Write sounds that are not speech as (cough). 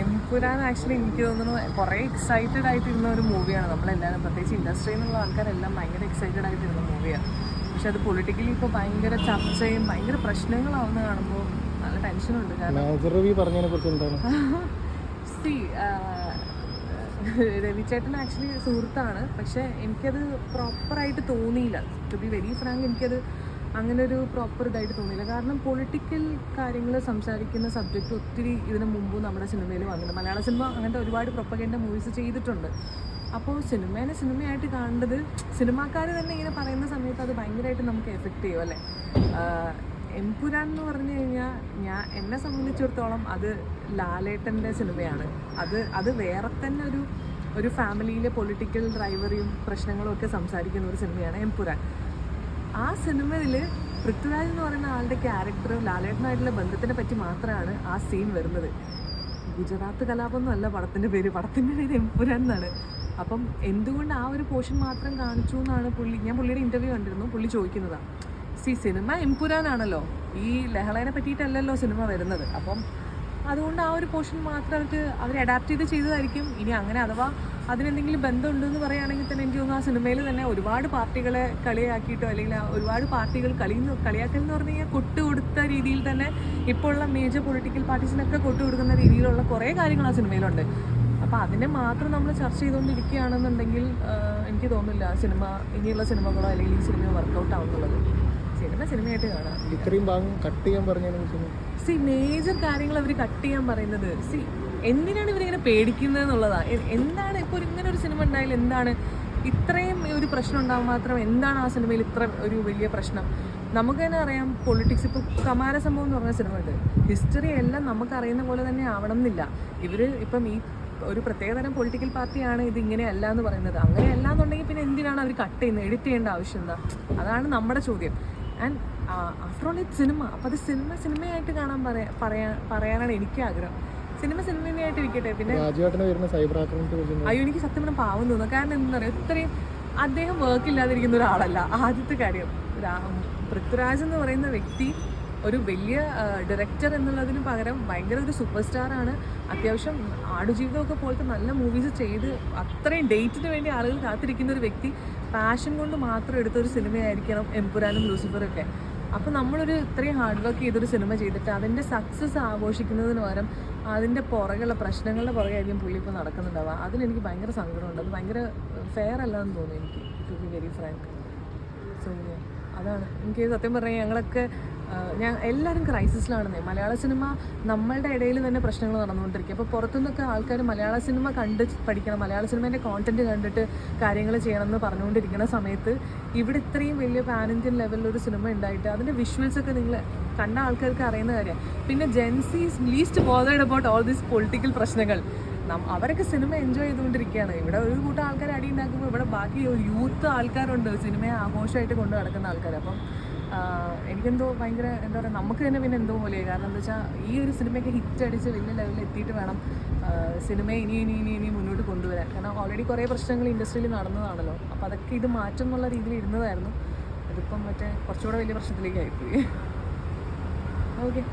Empuraan actually എനിക്ക് തോന്നുന്നു കുറേ എക്സൈറ്റഡ് ആയിട്ടിരുന്ന ഒരു മൂവിയാണ് നമ്മളെല്ലാവരും പ്രത്യേകിച്ച് ഇൻഡസ്ട്രിയിൽ നിന്നുള്ള ആൾക്കാരെല്ലാം ഭയങ്കര എക്സൈറ്റഡ് ആയിട്ടിരുന്ന മൂവിയാണ് പക്ഷെ അത് പൊളിറ്റിക്കലി ഇപ്പോൾ ഭയങ്കര ചർച്ചയും ഭയങ്കര പ്രശ്നങ്ങളാവുന്ന കാണുമ്പോൾ നല്ല ടെൻഷനുണ്ട് കാരണം സി (laughs) രവിചേട്ടൻ ആക്ച്വലി സുഹൃത്താണ്. പക്ഷെ എനിക്കത് പ്രോപ്പറായിട്ട് തോന്നിയില്ല. ടു ബി വെരി ഫ്രാങ്ക് എനിക്കത് അങ്ങനെ ഒരു പ്രോപ്പർ ഇതായിട്ട് തോന്നിയില്ല. കാരണം പൊളിറ്റിക്കൽ കാര്യങ്ങൾ സംസാരിക്കുന്ന സബ്ജക്റ്റ് ഒത്തിരി ഇതിനു മുമ്പ് നമ്മുടെ സിനിമയിൽ വന്നിട്ടുണ്ട്. മലയാള സിനിമ അങ്ങനത്തെ ഒരുപാട് പ്രൊപ്പഗേന്റെ മൂവീസ് ചെയ്തിട്ടുണ്ട്. അപ്പോൾ സിനിമേനെ സിനിമയായിട്ട് കാണേണ്ടത് സിനിമാക്കാർ തന്നെ ഇങ്ങനെ പറയുന്ന സമയത്ത് അത് ഭയങ്കരമായിട്ട് നമുക്ക് എഫക്റ്റ് ചെയ്യും അല്ലേ? എംപുരാൻ എന്ന് പറഞ്ഞു കഴിഞ്ഞാൽ ഞാൻ എന്നെ സംബന്ധിച്ചിടത്തോളം അത് ലാലേട്ടന്റെ സിനിമയാണ് അത് അത് വേറെ തന്നെ ഒരു ഒരു ഫാമിലിയിലെ പൊളിറ്റിക്കൽ ഡ്രൈവറിയും പ്രശ്നങ്ങളും ഒക്കെ സംസാരിക്കുന്ന ഒരു സിനിമയാണ് എംപുരാൻ ആ സിനിമയിൽ പൃഥ്വിരാജ് എന്ന് പറയുന്ന ആളുടെ ക്യാരക്ടർ ലാലേട്ടനായിട്ടുള്ള ബന്ധത്തിനെ പറ്റി മാത്രമാണ് ആ സീൻ വരുന്നത്. ഗുജറാത്ത് കലാപമൊന്നും അല്ല പടത്തിന്റെ പേര്. പടത്തിന്റെ പേര് എംപുരാൻ എന്നാണ്. അപ്പം എന്തുകൊണ്ട് ആ ഒരു പോർഷൻ മാത്രം കാണിച്ചു എന്നാണ് പുള്ളി ഞാൻ പുള്ളിയുടെ ഇന്റർവ്യൂ കണ്ടിരുന്നു. പുള്ളി ചോദിക്കുന്നതാണ് സി സിനിമ എംപുരാനാണല്ലോ ഈ ലഹളേനെ പറ്റിയിട്ടല്ലല്ലോ സിനിമ വരുന്നത്. അപ്പം അതുകൊണ്ട് ആ ഒരു പോർഷൻ മാത്രം അവർക്ക് അവർ അഡാപ്റ്റ് ചെയ്ത് ചെയ്തതായിരിക്കും. ഇനി അങ്ങനെ അഥവാ അതിനെന്തെങ്കിലും ബന്ധമുണ്ടെന്ന് പറയുകയാണെങ്കിൽ തന്നെ എനിക്ക് തോന്നുന്നു ആ സിനിമയിൽ തന്നെ ഒരുപാട് പാർട്ടികളെ കളിയാക്കിയിട്ടോ അല്ലെങ്കിൽ ഒരുപാട് പാർട്ടികൾ കളി കളിയാക്കൽ എന്ന് പറഞ്ഞു കഴിഞ്ഞാൽ കൊട്ടുകൊടുത്ത രീതിയിൽ തന്നെ ഇപ്പോൾ ഉള്ള മേജർ പൊളിറ്റിക്കൽ പാർട്ടീസിനൊക്കെ കൊട്ടുകൊടുക്കുന്ന രീതിയിലുള്ള കുറേ കാര്യങ്ങൾ ആ സിനിമയിലുണ്ട്. അപ്പോൾ അതിനെ മാത്രം നമ്മൾ ചർച്ച ചെയ്തുകൊണ്ടിരിക്കുകയാണെന്നുണ്ടെങ്കിൽ എനിക്ക് തോന്നുന്നില്ല ആ സിനിമ ഇനിയുള്ള സിനിമകളോ അല്ലെങ്കിൽ ഈ സിനിമ വർക്കൗട്ട് ആവുന്നുള്ളത്. സിനിമ സിനിമയായിട്ട് കാണാം. ഇത്രയും ഭാഗം കട്ട് ചെയ്യാൻ പറഞ്ഞു സി മേജർ കാര്യങ്ങൾ അവർ കട്ട് ചെയ്യാൻ പറയുന്നത്. സി എന്തിനാണ് ഇവരിങ്ങനെ പേടിക്കുന്നത് എന്നുള്ളതാണ് എന്താണ് ഇപ്പോൾ ഇങ്ങനെ ഒരു സിനിമ ഉണ്ടായാലും എന്താണ്? ഇത്രയും ഒരു പ്രശ്നം ഉണ്ടാകും മാത്രം എന്താണ് ആ സിനിമയിൽ ഇത്ര ഒരു വലിയ പ്രശ്നം? നമുക്ക് തന്നെ അറിയാം പൊളിറ്റിക്സ്. ഇപ്പോൾ കമാര സംഭവം എന്ന് പറഞ്ഞ സിനിമ ഉണ്ട് ഹിസ്റ്ററി എല്ലാം നമുക്ക് അറിയുന്ന പോലെ തന്നെ ആവണം എന്നില്ല. ഇവർ ഇപ്പം ഈ ഒരു പ്രത്യേകതരം പൊളിറ്റിക്കൽ പാർട്ടിയാണ് ഇത് ഇങ്ങനെയല്ല എന്ന് പറയുന്നത്. അങ്ങനെയല്ല എന്നുണ്ടെങ്കിൽ പിന്നെ എന്തിനാണ് അവർ കട്ട് ചെയ്യുന്നത്? എഡിറ്റ് ചെയ്യേണ്ട ആവശ്യം എന്താ? അതാണ് നമ്മുടെ ചോദ്യം. And after all it cinema. അപ്പോൾ അത് സിനിമ സിനിമയായിട്ട് കാണാൻ പറയാ പറയാനാണ് എനിക്ക് ആഗ്രഹം. സിനിമ സിനിമയായിട്ട് ഇരിക്കട്ടെ പിന്നെ രാജുവേട്ടനെ വരുന്ന സൈബർ അയ്യോ എനിക്ക് സത്യം പറഞ്ഞാൽ പാവം തോന്നുന്നു. കാരണം എന്താ ഇത്രയും അദ്ദേഹം വർക്ക് ഇല്ലാതിരിക്കുന്ന ഒരാളല്ല. ആദ്യത്തെ കാര്യം പൃഥ്വിരാജ് എന്ന് പറയുന്ന വ്യക്തി ഒരു വലിയ ഡയറക്ടർ എന്നുള്ളതിന് പകരം ഭയങ്കര ഒരു സൂപ്പർ സ്റ്റാർ ആണ്. അത്യാവശ്യം ആടുജീവിതമൊക്കെ പോലത്തെ നല്ല മൂവീസ് ചെയ്ത് അത്രയും ഡേറ്റിന് വേണ്ടി ആളുകൾ കാത്തിരിക്കുന്ന ഒരു വ്യക്തി. പാഷൻ കൊണ്ട് മാത്രം എടുത്തൊരു സിനിമയായിരിക്കണം എംപുരാനും ലൂസിഫറും ഒക്കെ അപ്പോൾ നമ്മളൊരു ഇത്രയും ഹാർഡ് വർക്ക് ചെയ്തൊരു സിനിമ ചെയ്തിട്ട് അതിന്റെ സക്സസ് ആഘോഷിക്കുന്നതിന് പകരം അതിന്റെ പുറകെയുള്ള പ്രശ്നങ്ങളുടെ പുറകെയായിരിക്കും പുള്ളി ഇപ്പോൾ നടക്കുന്നുണ്ടാവുക. അതിലെനിക്ക് ഭയങ്കര സങ്കടമുണ്ട്. അത് ഭയങ്കര ഫെയർ അല്ലാന്ന് തോന്നുന്നു എനിക്ക് to be very frank so അതാണ്. എനിക്ക് സത്യം പറഞ്ഞാൽ ഞങ്ങളൊക്കെ ഞാൻ എല്ലാവരും ക്രൈസിസിലാണെന്നേ. മലയാള സിനിമ നമ്മളുടെ ഇടയിൽ തന്നെ പ്രശ്നങ്ങൾ നടന്നുകൊണ്ടിരിക്കുക അപ്പോൾ പുറത്തുനിന്നൊക്കെ ആൾക്കാർ മലയാള സിനിമ കണ്ട് പഠിക്കണം മലയാള സിനിമേന്റെ കോണ്ടന്റ് കണ്ടിട്ട് കാര്യങ്ങൾ ചെയ്യണം എന്ന് പറഞ്ഞുകൊണ്ടിരിക്കുന്ന സമയത്ത് ഇവിടെ ഇത്രയും വലിയ പാൻ ഇന്ത്യൻ ലെവലിലൊരു സിനിമ ഉണ്ടായിട്ട് അതിന്റെ വിഷ്വൽസ് ഒക്കെ നിങ്ങൾ കണ്ട ആൾക്കാർക്ക് അറിയുന്ന കാര്യമാണ്. പിന്നെ Gen Zs least bothered about all these political പ്രശ്നങ്ങൾ. അവരൊക്കെ സിനിമ എൻജോയ് ചെയ്തുകൊണ്ടിരിക്കുകയാണ്. ഇവിടെ ഒരു കൂട്ടം ആൾക്കാർ അടി ഉണ്ടാക്കുമ്പോൾ ഇവിടെ ബാക്കി യൂത്ത് ആൾക്കാരുണ്ട്. സിനിമയെ ആഘോഷമായിട്ട് കൊണ്ടു നടക്കുന്ന ആൾക്കാർ അപ്പം എനിക്കെന്തോ ഭയങ്കര എന്താ പറയുക നമുക്ക് തന്നെ പിന്നെ എന്തോ പോലെ കാരണം എന്താ വെച്ചാൽ ഈ ഒരു സിനിമയൊക്കെ ഹിറ്റ് അടിച്ച് വലിയ ലെവലിൽ എത്തിയിട്ട് വേണം സിനിമ ഇനി ഇനി ഇനി ഇനി മുന്നോട്ട് കൊണ്ടുവരാൻ. കാരണം ഓൾറെഡി കുറേ പ്രശ്നങ്ങൾ ഇൻഡസ്ട്രിയിൽ നടന്നതാണല്ലോ. അപ്പോൾ അതൊക്കെ ഇത് മാറ്റം എന്നുള്ള രീതിയിൽ ഇരുന്നതായിരുന്നു. അതിപ്പം മറ്റേ കുറച്ചുകൂടെ വലിയ പ്രശ്നത്തിലേക്ക് ആയിപ്പോയി. ഓക്കെ.